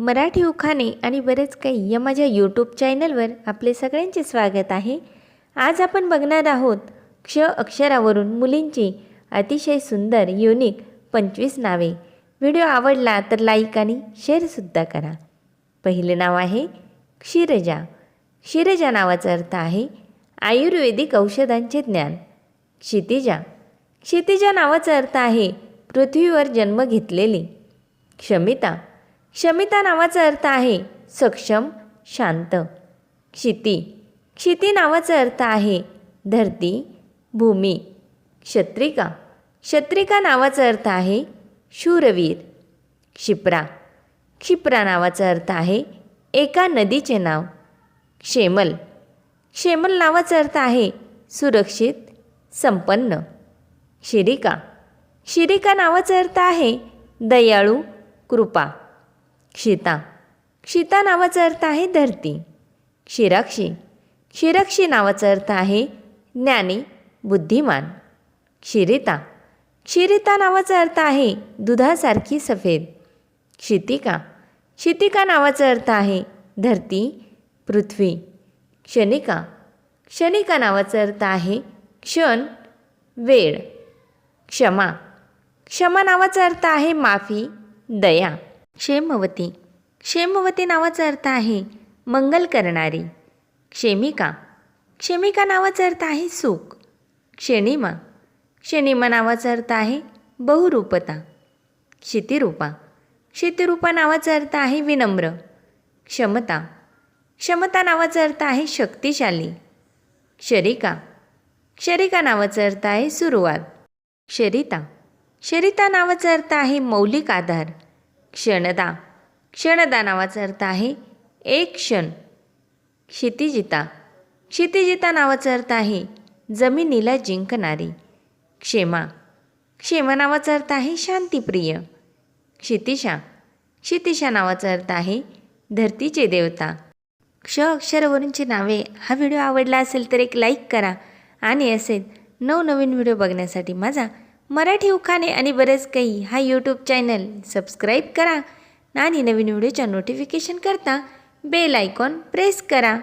मराठी उखाणे आणि बरेच काही या माझ्या यूट्यूब चॅनलवर आपले सगळ्यांचे स्वागत आहे. आज आपण बघणार आहोत क्ष अक्षरावरून मुलींची अतिशय सुंदर युनिक पंचवीस नावे. व्हिडिओ आवडला तर लाईक आणि शेअरसुद्धा करा. पहिले नाव आहे क्षीरजा. क्षीरजा नावाचा अर्थ आहे आयुर्वेदिक औषधांचे ज्ञान. क्षितिजा. क्षितिजा नावाचा अर्थ आहे पृथ्वीवर जन्म घेतलेली. क्षमिता. क्षमिता नावाचा अर्थ आहे सक्षम शांत. क्षिती. क्षिती नावाचा अर्थ आहे धरती भूमी. क्षत्रिका. क्षत्रिका नावाचा अर्थ आहे शूरवीर. क्षिप्रा. क्षिप्रा नावाचा अर्थ आहे एका नदीचे नाव. क्षेमल. क्षेमल नावाचा अर्थ आहे सुरक्षित संपन्न. शिरिका शिरिका नावाचा अर्थ आहे दयाळू कृपा. क्षिता. क्षिता नावाचा अर्थ आहे धरती. क्षीराक्षी. क्षीराक्षी नावाचा अर्थ आहे ज्ञानी बुद्धिमान. क्षिरिता. क्षिरिता नावाचा अर्थ आहे दुधासारखी सफेद. क्षितिका. क्षितिका नावाचा अर्थ आहे धरती पृथ्वी. क्षणिका. क्षणिका नावाचा अर्थ आहे क्षण वेळ. क्षमा. क्षमा नावाचा अर्थ आहे माफी दया. क्षेमवती. क्षेमवती नावाचा अर्थ आहे मंगल करणारी. क्षेमिका. क्षेमिका नावाचा अर्थ आहे सुख. क्षणिमा. क्षणिमा नावाचा अर्थ आहे बहुरूपता. क्षितिरूपा. क्षितिरूपा नावाचा अर्थ आहे विनम्र. क्षमता. क्षमता नावाचा अर्थ आहे शक्तिशाली. क्षरिका. क्षरिका नावाचा अर्थ आहे सुरुवात. क्षरिता. क्षरिता नावाचा अर्थ आहे मौलिक आधार. क्षणदा. क्षणदा नावाचा अर्थ आहे एक क्षण. क्षितिजिता. क्षितिजिता नावाचा अर्थ आहे जमिनीला जिंकणारी. क्षेमा. क्षेमा नावाचा अर्थ आहे शांतिप्रिय. क्षितिशा. क्षितिशा नावाचा अर्थ आहे धरतीचे देवता. क्ष अक्षरवरूनची नावे. हा व्हिडिओ आवडला असेल तर एक लाईक करा. आणि असेच नवनवीन व्हिडिओ बघण्यासाठी माझा मराठी उखाणे आणि बरेच काही हा यूट्यूब चॅनल सबस्क्राईब करा आणि नवीन व्हिडिओच्या नोटिफिकेशन करता बेल आयकॉन प्रेस करा.